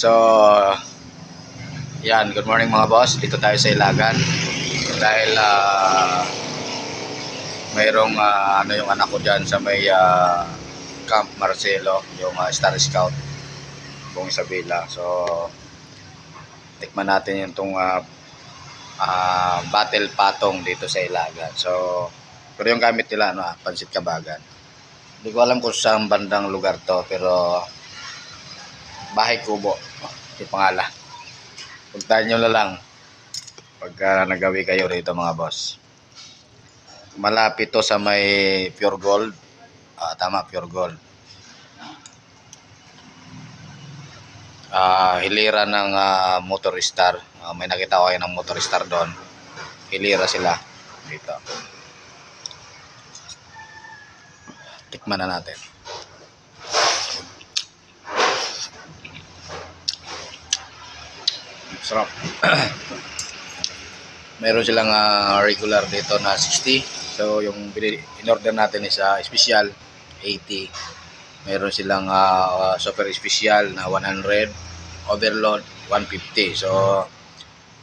So, yan, good morning mga boss. Dito tayo sa Ilagan. Dahil ah mayroong ah, ano yung anak ko dyan sa may ah, Camp Marcelo, yung ah, Star Scout, Bong Isabela. So, tikman natin yung tong ah, ah, battle patong dito sa Ilagan. So, pero yung gamit nila, ano, pansit kabagan. Hindi ko alam kung saan bandang lugar to, pero Bahay Kubo. Yung pangalan. Puntahan nyo na lang pagka nagawi kayo rito mga boss. Malapit to sa may Pure Gold. Ah, tama, Pure Gold. Ah, hilira ng ah, Motoristar. Ah, may nakita ko kayo ng Motoristar doon. Hilira sila dito. Tikman na natin. Sarap. Meron silang ah, regular dito na 60. So yung in-order natin is ah, special 80. Meron silang ah, super special na 100. Overload 150. So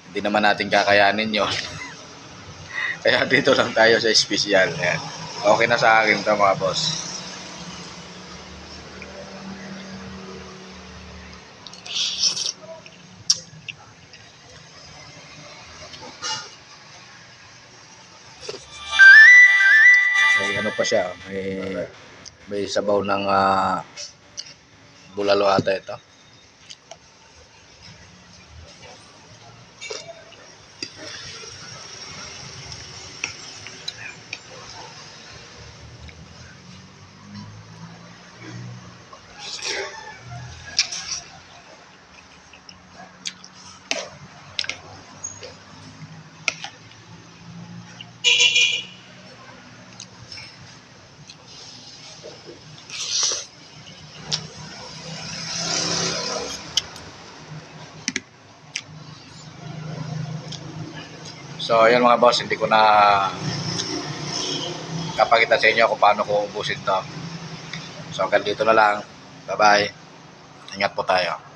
hindi naman natin kakayanin yon. Kaya dito lang tayo sa special. Yan. Okay na sa akin to mga boss. Pa siya, may may sabaw ng ah, bulalo ata ito. So, ayun mga boss, hindi ko na kapakita sa inyo kung paano ko ubusin to. So, hanggang dito na lang. Bye-bye. Ingat po tayo.